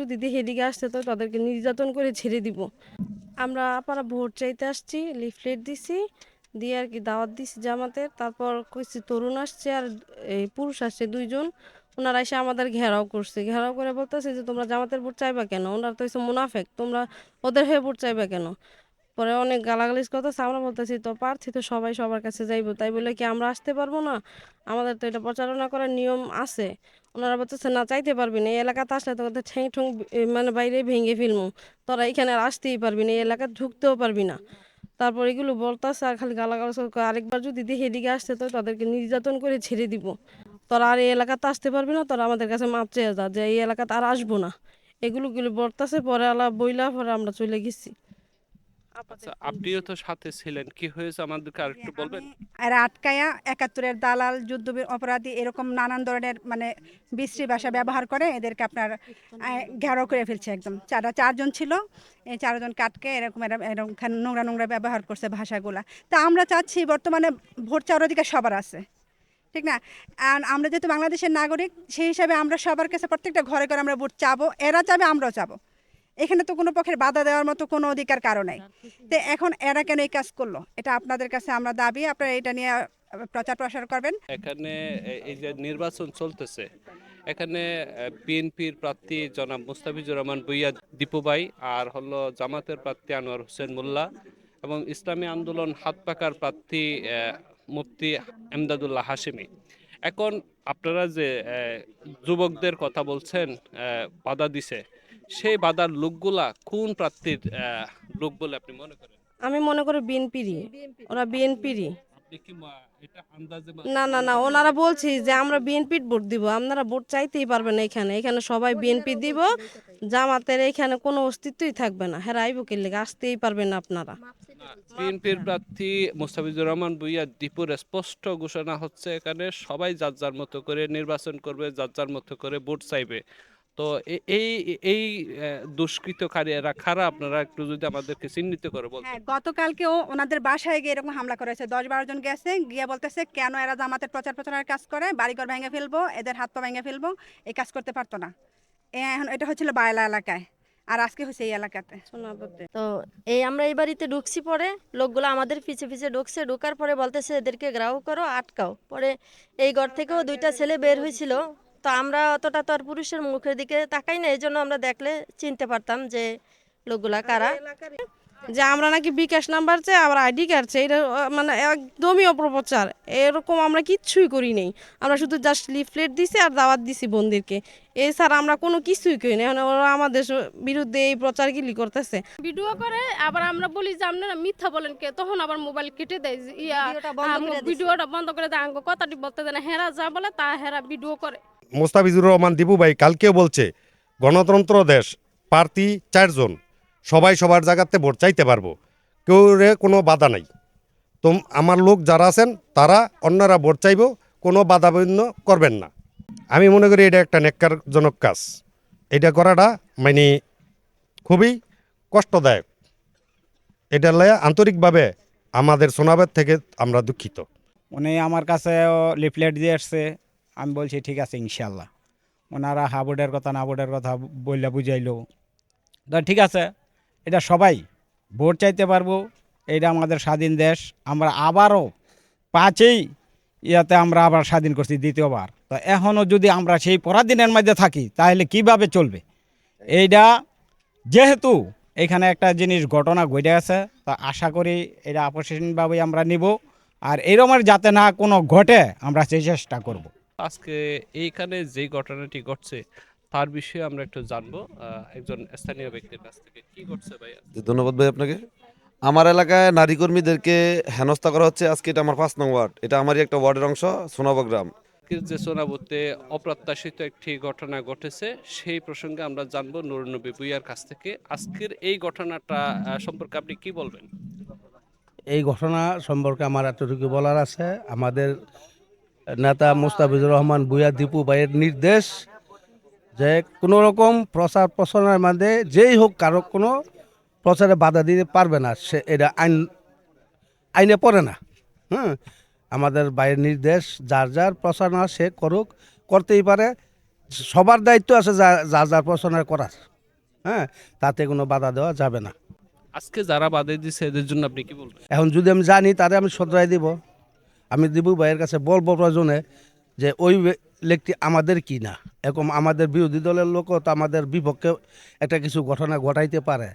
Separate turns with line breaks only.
যদি দেখে এদিকে আসতে তো তাদেরকে নির্যাতন করে ছেড়ে দিব। আমরা আপারা ভোট চাইতে আসছি লিফলেট দিছি, দিয়ে আর কি দাওয়াত দিছি জামাতের। তারপর কইছি তরুণ আসছে আর এই পুরুষ আসছে দুইজন। ওনারা এসে আমাদের ঘেরাও করছে। ঘেরাও করে বলতেছে যে, তোমরা জামাতের ভোট চাইবা কেন? ওনারা তো হচ্ছে মুনাফেক। তোমরা ওদের হয়ে ভোট চাইবা কেন? পরে অনেক গালাগালিজ করতেছে আমরা বলতেছি, তো প্রার্থী তো সবাই সবার কাছে যাইবো, তাই বলে কি আমরা আসতে পারব না? আমাদের তো এটা প্রচারণা করার নিয়ম আছে। ওনারা বলতেছে, না, চাইতে পারবি না, এই এলাকাতে আসলে তো ওদের ঠ্যাং ঠুং মানে বাইরে ভেঙে ফেলব তোরা এখানে আর আসতেই পারবি না, এই এলাকায় ঢুকতেও পারবি না। তারপর এগুলো বলতেছে আর খালি গালাগালাজ আরেকবার যদি দেখে এদিকে আসতে তো তাদেরকে নির্যাতন করে ছেড়ে দিব। তোরা আর এই এলাকাতে আসতে পারবি না, তোরা আমাদের কাছে মাপ চেয়ে যা যে এই এলাকাতে আর আসব না। এগুলো গুলো বলতেছে, পরে আলা বইলা পরে আমরা চলে গেছি।
আচ্ছা আপনিও তো সাথে ছিলেন। কি হয়েছে আমাদেরকে আরেকটু বলবেন?
আর আটকায়া একাত্তরের দালাল যুদ্ধ অপরাধী এরকম নানান ধরনের মানে বিশ্রী ভাষা ব্যবহার করে এদেরকে আপনার ঘেরাও করে ফেলছে একদম। চারা চারজন ছিল এই চারজন কাটকে এরকম এরকম নোংরা নোংরা ব্যবহার করছে ভাষাগুলা। তা আমরা চাচ্ছি বর্তমানে ভোট চাওয়ার অধিকার সবার আছে ঠিক না? আর আমরা যেহেতু বাংলাদেশের নাগরিক সেই হিসাবে আমরা সবার কাছে প্রত্যেকটা ঘরে ঘরে আমরা ভোট চাবো এরা চাবে আমরাও চাবো। এখানে তো কোনো পক্ষের বাধা দেওয়ার মতো কোনো অধিকার কারও নাই। তো এখন এরা কেন এই কাজ করল? এটা আপনাদের কাছে আমরা দাবি আপনারা এটা নিয়ে প্রচার প্রসার করবেন।
এখানে এই যে নির্বাচন চলতেছে এখানে বিএনপির প্রার্থী জনাব মুস্তাফিজুর রহমান ভুইয়া দীপুবাই আর হলো জামাতের প্রার্থী আনোয়ার হোসেন মোল্লা এবং ইসলামী আন্দোলন হাত পাকার প্রার্থী আহ, মুফতি এমদাদুল্লাহ হাশেমি। এখন আপনারা যে আহ, যুবকদের কথা বলছেন আহ, বাধা দিছে সেই বাধার লোকগুলা কোন প্রার্থীর লোক বলে আপনি মনে করেন?
আমি মনে করি বিএনপিরই। ওরা বিএনপিরই। না না না ওনারা বলছি যে আমরা বিএনপির ভোট দিব আপনারা ভোট চাইতেই পারবেন এখানে। এখানে সবাই বিএনপি দিব জামাতের এখানে কোনো অস্তিত্বই থাকবে না। হ্যাঁ আইব কি লেগে আসতেই পারবেন আপনারা।
বিএনপির প্রার্থী মোস্তাফিজুর রহমান ভুইয়া দীপুর স্পষ্ট ঘোষণা হচ্ছে এখানে সবাই যার যার মতো করে নির্বাচন করবে যার যার মতো করে ভোট চাইবে। তো এই এই আহ, দুষ্কৃতকারী এরা খারাপ আপনারা একটু যদি আমাদেরকে চিহ্নিত করে বলতেন।
হ্যাঁ গতকালকেও ওনাদের বাসায় গিয়ে এরকম হামলা করেছে দশ বারো জন গেছে গিয়ে বলতেছে কেন এরা জামাতের প্রচার প্রচারের কাজ করে? বাড়িঘর ভেঙে ফেলব এদের হাত পা ভেঙে ফেলব এই কাজ করতে পারতো না। এখন এটা হচ্ছিল বায়লা এলাকায় আর আজকে হচ্ছে এই এলাকাতে।
তো এই আমরা এই বাড়িতে ঢুকছি পরে লোকগুলো আমাদের পিছে পিছে ঢুকছে ঢোকার পরে বলতেছে এদেরকে গ্রাহ করো আটকাও। পরে এই ঘর থেকেও দুইটা ছেলে বের হয়েছিল। তো আমরা অতটা তো আর পুরুষের মুখের দিকে তাকাই না এই জন্য আমরা দেখলে চিনতে পারতাম যে লোকগুলা কারা।
যে আমরা নাকি বিকাশ নাম্বার চাই আবার আইডি কার্ড চাই এটা মানে একদমই অপপ্রচার। এরকম আমরা কিচ্ছুই করি নেই। আমরা শুধু জাস্ট লিফলেট দিছি আর দাওয়াত দিছি বন্দিরকে। এছাড়া আমরা কোনো কিছুই করি না এখন ওরা আমাদের বিরুদ্ধে এই প্রচার গিলি করতেছে।
ভিডিও করে আবার আমরা বলি যে আপনারা মিথ্যা বলেন কে? তখন আবার মোবাইল কেটে দেয় ইয়া
ভিডিওটা বন্ধ করে
ভিডিওটা বন্ধ করে দেয় আঙ্গ কথাটি বলতে দেয় না। হেরা যা বলে তা হেরা ভিডিও করে।
মোস্তাফিজুর রহমান দীপু ভাই কালকেও বলছে, গণতন্ত্র দেশ, প্রার্থী চারজন, সবাই সবার জায়গাতে ভোট চাইতে পারব। কেউ রে কোনো বাধা নাই। তো আমার লোক যারা আছেন, তারা অন্যরা ভোট চাইব, কোনো বাধা বিঘ্ন করবেন না। আমি মনে করি এটা একটা নেককারজনক কাজ। এটা করাটা মানে খুবই কষ্টদায়ক। এটা লয়ে আন্তরিকভাবে আমাদের সোনাবের থেকে আমরা দুঃখিত।
উনি আমার কাছে লিফলেট দিয়ে আসছে। আমি বলছি, ঠিক আছে ইনশাল্লাহ ওনারা হা বোর্ডের কথা না বোর্ডের কথা বললে বুঝাইলো। তো ঠিক আছে, এটা সবাই, ভোট চাইতে পারব, এটা আমাদের স্বাধীন দেশ। আমরা আবারও পাঁচেই ইয়াতে আমরা আবার স্বাধীন করছি দ্বিতীয়বার। তো এখনও যদি আমরা সেই পরাধীনের মধ্যে থাকি, তাহলে কীভাবে চলবে? এইটা যেহেতু এখানে একটা জিনিস ঘটনা ঘটে আছে, তা আশা করি এটা আপসীনভাবেই আমরা নিব। আর এরকমের যাতে না কোনো ঘটে, আমরা সেই চেষ্টা করব।
আজকে এইখানে যে ঘটনাটি ঘটছে তার বিষয়ে আমরা একটু জানব। আহ, একজন স্থানীয় ব্যক্তির কাছ থেকে। কি ঘটছে ভাইয়া?
জি, ধন্যবাদ ভাই আপনাকে। আমার এলাকায় নারী কর্মীদেরকে হেনস্থা করা হচ্ছে। আজকে এটা আমার পাঁচ নং ওয়ার্ড। এটা আমারই একটা ওয়ার্ডের অংশ সোনাবা গ্রাম।
যে সোনাবুতে অপ্রত্যাশিত একটি ঘটনা ঘটেছে সেই প্রসঙ্গে আমরা জানব নুরনবী বুইয়ার কাছ থেকে। আজকের এই ঘটনাটা সম্পর্কে আপনি কি বলবেন?
এই ঘটনা সম্পর্কে আমার এতটুকু বলার আছে। আমাদের নেতা মুস্তাফিজুর রহমান বুয়া দীপু ভাইয়ের নির্দেশ যে কোনো রকম প্রচার প্রচারের মধ্যে যেই হোক কারও কোনো প্রচারে বাধা দিতে পারবে না সে এটা আইন আইনে পড়ে না। হ্যাঁ আমাদের বাইরের নির্দেশ যার যার প্রচারণা সে করুক করতেই পারে। সবার দায়িত্ব আছে যা যার প্রশ্ন করার। হ্যাঁ তাতে কোনো বাধা দেওয়া যাবে না।
আজকে যারা বাধা দিচ্ছে এদের জন্য আপনি কি বলবেন?
এখন যদি আমি জানি তারে আমি শোধরাই দিব। আমি দিবু ভাইয়ের কাছে বলব প্রয়োজনে যে ওই লেখটি আমাদের কি না? এরকম আমাদের বিরোধী দলের লোকও তো আমাদের বিপক্ষে একটা কিছু ঘটনা ঘটাইতে পারে।